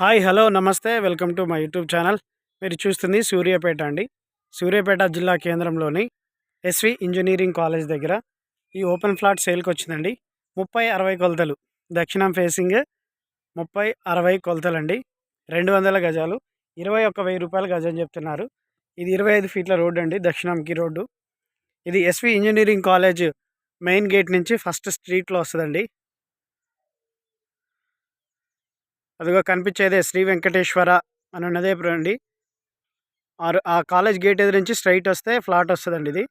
Hi hello నమస్తే welcome to my YouTube channel. మీరు చూస్తుంది సూర్యాపేట అండి. సూర్యాపేట జిల్లా కేంద్రంలోని ఎస్వి ఇంజనీరింగ్ కాలేజ్ దగ్గర ఈ ఓపెన్ ఫ్లాట్ సేల్కి వచ్చిందండి. ముప్పై అరవై కొలతలు. దక్షిణం ఫేసింగ్ ముప్పై అరవై కొలతలండి. రెండు వందల గజాలు. ఇరవై ఒక్క వెయ్యి రూపాయలు గజం చెప్తున్నారు. ఇది ఇరవై ఐదు ఫీట్ల రోడ్డు అండి దక్షిణంకి రోడ్డు. ఇది SV engineering college main gate నుంచి ఫస్ట్ స్ట్రీట్లో వస్తుందండి. అదిగో కనిపించేదే శ్రీ వెంకటేశ్వర అని ఉన్నదే అండి ఆరు ఆ కాలేజ్ గేట్ ఎదురు నుంచి స్ట్రైట్ వస్తే ఫ్లాట్ వస్తుందండి ఇది.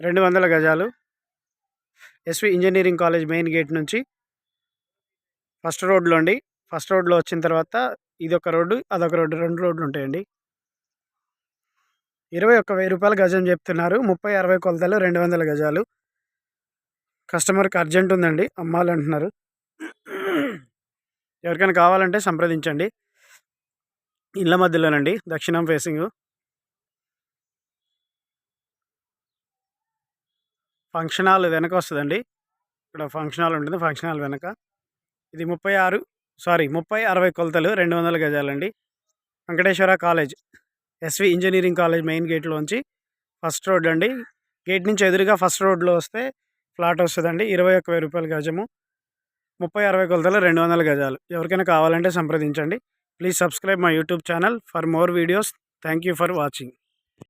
రెండు వందల గజాలు. SV engineering college main gate నుంచి ఫస్ట్ రోడ్లో అండి. ఫస్ట్ రోడ్లో వచ్చిన తర్వాత ఇది ఒక రోడ్డు అదొక రోడ్డు రెండు రోడ్లు ఉంటాయండి. ఇరవై ఒక్క వెయ్యి రూపాయలు గజం చెప్తున్నారు. ముప్పై అరవై కొలతలు రెండు వందల గజాలు. కస్టమర్కి అర్జెంట్ ఉందండి. అమ్మాలంటున్నారు. ఎవరికైనా కావాలంటే సంప్రదించండి. ఇళ్ళ మధ్యలోనండి దక్షిణం ఫేసింగ్. ఫంక్షన్ హాల్ వెనక వస్తుందండి ఇక్కడ ఫంక్షన్ హాల్ ఉంటుంది ఫంక్షన్ హాల్ వెనక. ఇది ముప్పై ఆరు సారీ ముప్పై అరవై కొలతలు రెండు వందల గజాలండి. Venkateswara college SV engineering college main గేట్లోంచి first road అండి గేట్ నుంచి ఎదురుగా ఫస్ట్ రోడ్లో వస్తే ఫ్లాట్ వస్తుందండి ఇరవై ఒక్క వెయ్యి రూపాయల గజము. ముప్పై అరవై కొలతలు రెండు వందల గజాలు. ఎవరికైనా కావాలంటే సంప్రదించండి. Please subscribe my YouTube channel for more videos thank you for watching